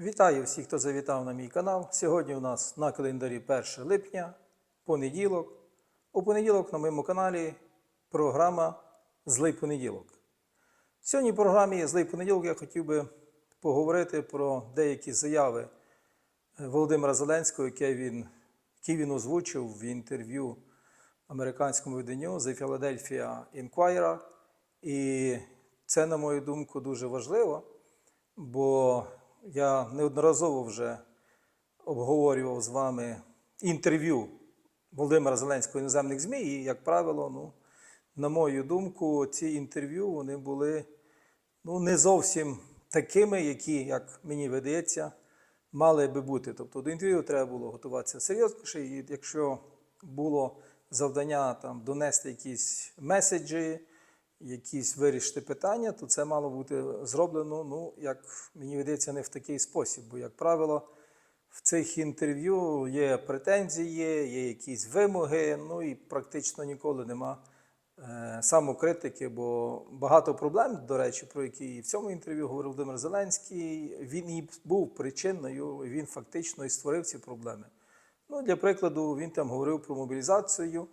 Вітаю всіх, хто завітав на мій канал. Сьогодні у нас на календарі 1 липня, понеділок. У понеділок на моєму каналі програма Злий понеділок. Сьогодні в програмі Злий понеділок я хотів би поговорити про деякі заяви е, Володимира Зеленського, яке він, які він озвучив в інтерв'ю американському виданню The Philadelphia Inquirer. І це, на мою думку, дуже важливо, бо я неодноразово вже обговорював з вами інтерв'ю Володимира Зеленського іноземних ЗМІ, і, як правило, ну, на мою думку, ці інтерв'ю вони були ну, не зовсім такими, які, як мені видається, мали би бути. Тобто до інтерв'ю треба було готуватися серйозніше, і якщо було завдання там, донести якісь меседжі, якісь вирішити питання, то це мало бути зроблено, ну, як мені видається, не в такий спосіб. Бо, як правило, в цих інтерв'ю є претензії, є якісь вимоги, ну і практично ніколи нема е, самокритики, бо багато проблем, до речі, про які і в цьому інтерв'ю говорив Володимир Зеленський, він і був причиною, він фактично і створив ці проблеми. Ну, для прикладу, він там говорив про мобілізацію,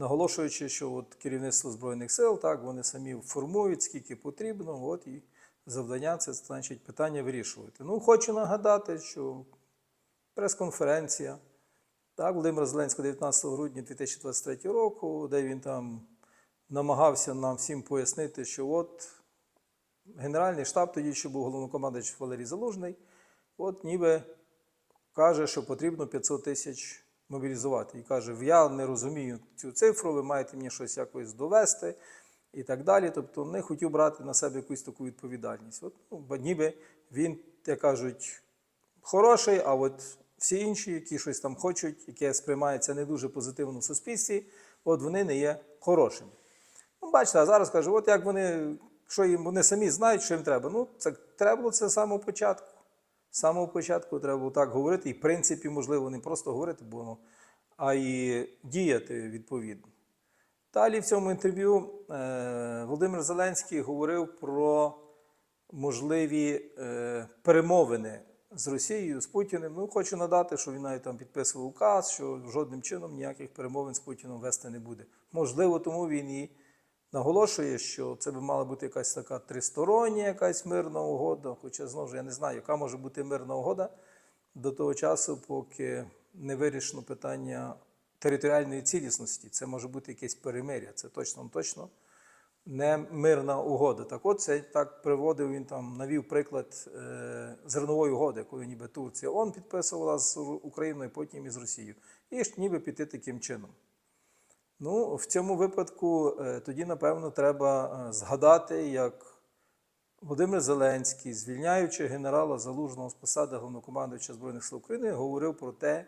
наголошуючи, що от керівництво Збройних сил, так, вони самі формують, скільки потрібно, от і завдання це значить питання вирішувати. Ну, хочу нагадати, що прес-конференція так, Володимира Зеленського 19 грудня 2023 року, де він там намагався нам всім пояснити, що от Генеральний штаб, тоді ще був головнокомандуючий Валерій Залужний, от ніби каже, що потрібно 500 тисяч мобілізувати. І каже, я не розумію цю цифру, ви маєте мені щось якось довести і так далі. Тобто не хотів брати на себе якусь таку відповідальність. От, ну, ніби він, як кажуть, хороший, а от всі інші, які щось там хочуть, яке сприймається не дуже позитивно в суспільстві, от вони не є хорошими. Ну, бачите, а зараз кажу, от як вони, що їм вони самі знають, що їм треба. Ну, це треба було це самого початку. З самого початку треба було так говорити, і в принципі, можливо, не просто говорити, бо, ну, а і діяти відповідно. Далі в цьому інтерв'ю е, Володимир Зеленський говорив про можливі е, перемовини з Росією, з Путіним. Ну, хочу надати, що він навіть там підписував указ, що жодним чином ніяких перемовин з Путіном вести не буде. Можливо, тому він і наголошує, що це би мала бути якась така тристороння, якась мирна угода. Хоча знову ж я не знаю, яка може бути мирна угода до того часу, поки не вирішено питання територіальної цілісності. Це може бути якесь перемиря. Це точно точно не мирна угода. Так от це так приводив він там, навів приклад е, зернової угоди, коли ніби Турція он підписувала з Україною, потім і з Росією. І ж ніби піти таким чином. Ну, в цьому випадку е, тоді, напевно, треба е, згадати, як Володимир Зеленський, звільняючи генерала Залужного з посади головнокомандуюча Збройних сил України, говорив про те,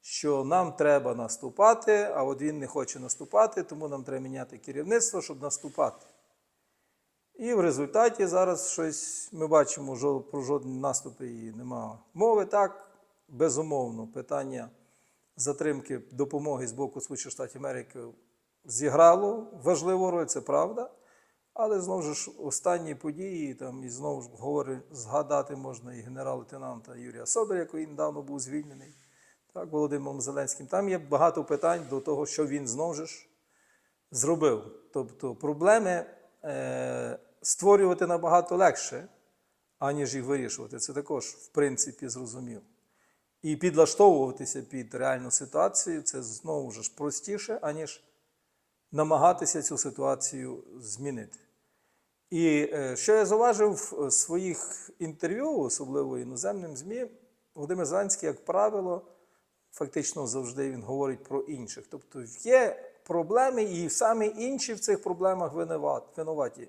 що нам треба наступати, а от він не хоче наступати, тому нам треба міняти керівництво, щоб наступати. І в результаті зараз щось ми бачимо, жо- про жодні наступи і немає мови. Так, безумовно, питання затримки допомоги з боку Сполучених Штатів Америки зіграло важливу роль, це правда. Але знову ж останні події, там і знову ж говори, згадати можна і генерал-лейтенанта Юрія Соболя, який недавно був звільнений, так, Володимиром Зеленським. Там є багато питань до того, що він знову ж зробив. Тобто проблеми е, створювати набагато легше, аніж їх вирішувати. Це також, в принципі, зрозуміло. І підлаштовуватися під реальну ситуацію це знову ж простіше, аніж намагатися цю ситуацію змінити. І е, що я зауважив в своїх інтерв'ю, особливо іноземним ЗМІ, Володимир Зеленський, як правило, фактично завжди він говорить про інших. Тобто є проблеми, і саме інші в цих проблемах винуваті.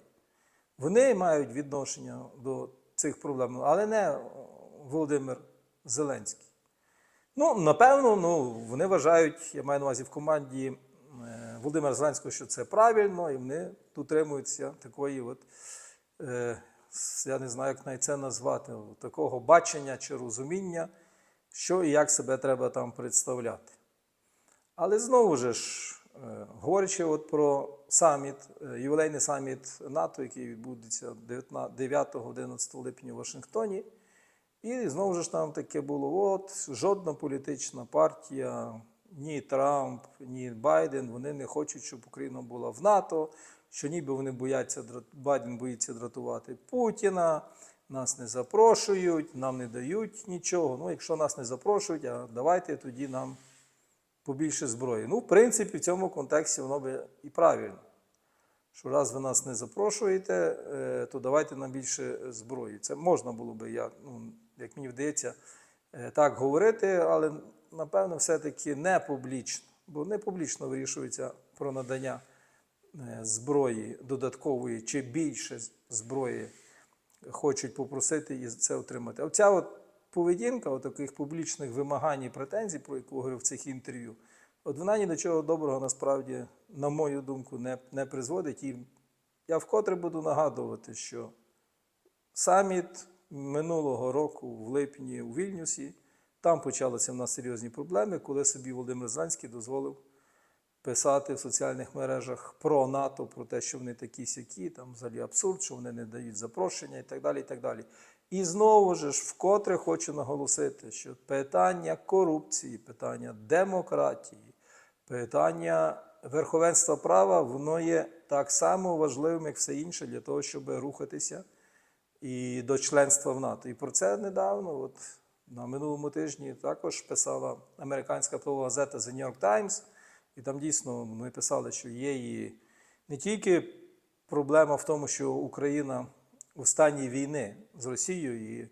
Вони мають відношення до цих проблем, але не Володимир Зеленський. Ну, напевно, ну, вони вважають, я маю на увазі в команді е, Володимира Зеленського, що це правильно, і вони дотримуються такої, от, е, я не знаю, як навіть це назвати, такого бачення чи розуміння, що і як себе треба там представляти. Але знову ж, е, говорячи от про саміт, е, ювілейний саміт НАТО, який відбудеться 9-11 липня у Вашингтоні, І знову ж там таке було: от жодна політична партія, ні Трамп, ні Байден, вони не хочуть, щоб Україна була в НАТО, що ніби вони бояться Байден боїться дратувати Путіна, нас не запрошують, нам не дають нічого. Ну, якщо нас не запрошують, а давайте тоді нам побільше зброї. Ну, в принципі, в цьому контексті воно би і правильно. Що раз ви нас не запрошуєте, е, то давайте нам більше зброї. Це можна було би, я, ну, як мені вдається, е, так говорити, але напевно все-таки не публічно, бо не публічно вирішується про надання е, зброї додаткової чи більше зброї хочуть попросити і це отримати. А ця от поведінка таких публічних вимагань і претензій, про яку говорив в цих інтерв'ю, от вона ні до чого доброго насправді, на мою думку, не, не призводить. І я вкотре буду нагадувати, що саміт минулого року в липні у Вільнюсі, там почалися в нас серйозні проблеми, коли собі Володимир Зеленський дозволив писати в соціальних мережах про НАТО, про те, що вони такі сякі, там взагалі абсурд, що вони не дають запрошення і так далі. І так далі. І знову ж вкотре хочу наголосити, що питання корупції, питання демократії, питання верховенства права, воно є так само важливим, як все інше, для того, щоб рухатися і до членства в НАТО. І про це недавно, от на минулому тижні, також писала американська впливова газета The New York Times, і там дійсно вони писали, що є і не тільки проблема в тому, що Україна у стані війни з Росією і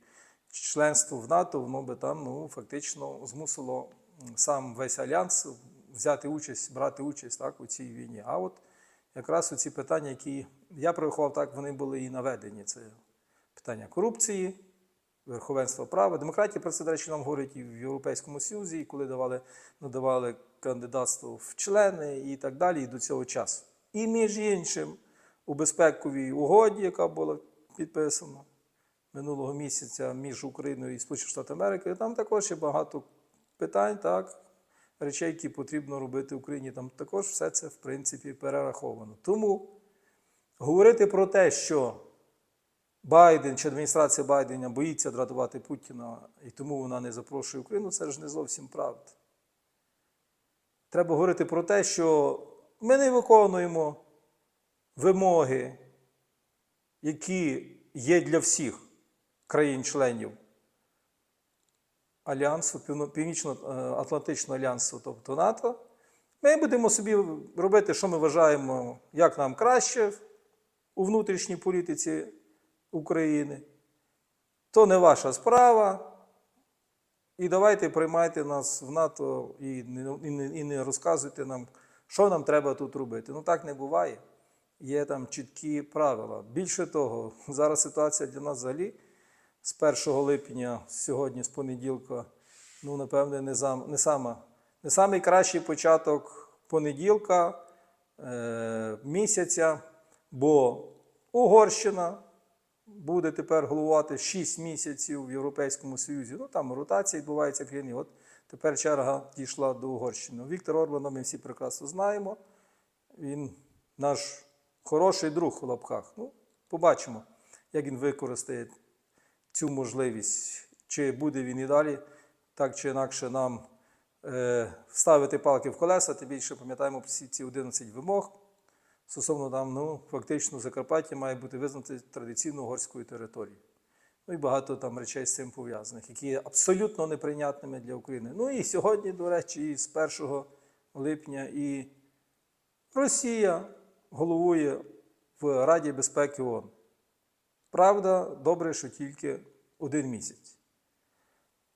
членство в НАТО, воно би там ну, фактично змусило сам весь альянс взяти участь, брати участь так, у цій війні. А от якраз ці питання, які я прорахував, так вони були і наведені. Це питання корупції, верховенства права. Демократія про це, до речі, нам говорять і в Європейському Союзі, і коли давали, надавали кандидатство в члени і так далі, і до цього часу. І між іншим, у безпековій угоді, яка була підписана минулого місяця між Україною і Сполученими Штатами Америки, там також є багато питань, так, речей, які потрібно робити в Україні. Там також все це, в принципі, перераховано. Тому говорити про те, що Байден чи адміністрація Байдена боїться дратувати Путіна і тому вона не запрошує Україну, це ж не зовсім правда. Треба говорити про те, що ми не виконуємо вимоги, які є для всіх країн-членів Альянсу, Північно-Атлантичного альянсу, тобто НАТО. Ми будемо собі робити, що ми вважаємо, як нам краще у внутрішній політиці України. То не ваша справа. І давайте приймайте нас в НАТО і не, і не, і не розказуйте нам, що нам треба тут робити. Ну так не буває. Є там чіткі правила. Більше того, зараз ситуація для нас взагалі з 1 липня, сьогодні, з понеділка, ну, напевне, не, зам, не, сама, не самий кращий початок понеділка е, місяця, бо Угорщина буде тепер головувати 6 місяців в Європейському Союзі. Ну там ротація відбувається в країні. От тепер черга дійшла до Угорщини. Віктор Орбана ми всі прекрасно знаємо. Він наш хороший друг у лапках. Ну, побачимо, як він використає цю можливість. Чи буде він і далі так чи інакше нам е, ставити палки в колеса, тим більше пам'ятаємо всі ці 11 вимог. Стосовно там, ну, фактично, Закарпаття має бути визнати традиційно угорською територією. Ну і багато там речей з цим пов'язаних, які є абсолютно неприйнятними для України. Ну і сьогодні, до речі, і з 1 липня і Росія головує в Раді безпеки ООН. Правда, добре, що тільки один місяць.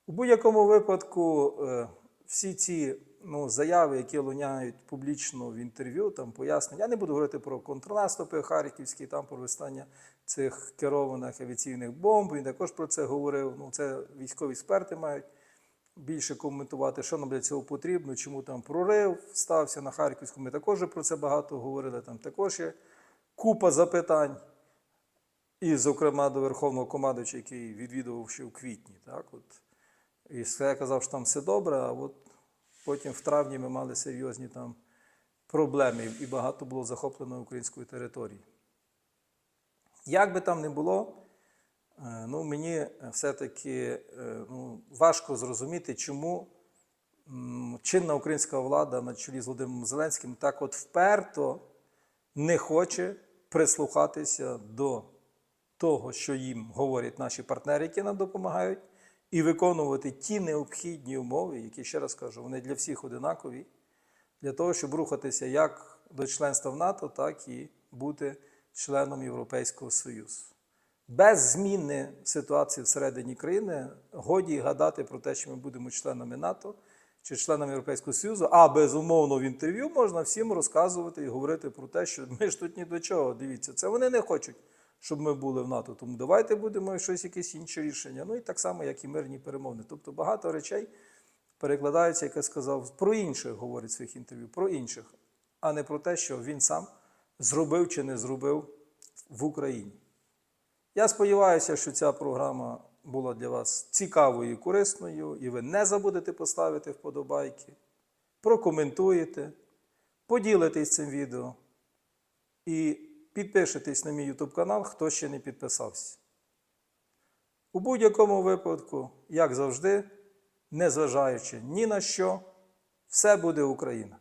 У будь-якому випадку е, всі ці ну, заяви, які луняють публічно в інтерв'ю, там пояснення. Я не буду говорити про контрнаступи харківські, там про вистання цих керованих авіаційних бомб. Він також про це говорив. Ну, це військові експерти мають більше коментувати, що нам для цього потрібно, чому там прорив стався на Харківську. Ми також про це багато говорили. Там також є купа запитань. І, зокрема, до Верховного командувача, який відвідував ще у квітні. Так, от. І я казав, що там все добре, а от потім в травні ми мали серйозні там проблеми, і багато було захоплено української території. Як би там не було, Е, Ну, мені все-таки е, ну, важко зрозуміти, чому чинна українська влада на чолі з Володимиром Зеленським так от вперто не хоче прислухатися до того, що їм говорять наші партнери, які нам допомагають, і виконувати ті необхідні умови, які, ще раз кажу, вони для всіх одинакові, для того, щоб рухатися як до членства в НАТО, так і бути членом Європейського Союзу. Без зміни ситуації всередині країни годі гадати про те, що ми будемо членами НАТО чи членами Європейського Союзу, а безумовно в інтерв'ю можна всім розказувати і говорити про те, що ми ж тут ні до чого. Дивіться, це вони не хочуть, щоб ми були в НАТО. Тому давайте будемо щось якесь інше рішення. Ну і так само, як і мирні перемовини. Тобто багато речей перекладаються, як я сказав, про інших говорить в своїх інтерв'ю, про інших, а не про те, що він сам зробив чи не зробив в Україні. Я сподіваюся, що ця програма була для вас цікавою і корисною, і ви не забудете поставити вподобайки, прокоментуєте, поділитесь цим відео і підпишитесь на мій YouTube канал, хто ще не підписався. У будь-якому випадку, як завжди, незважаючи ні на що, все буде Україна.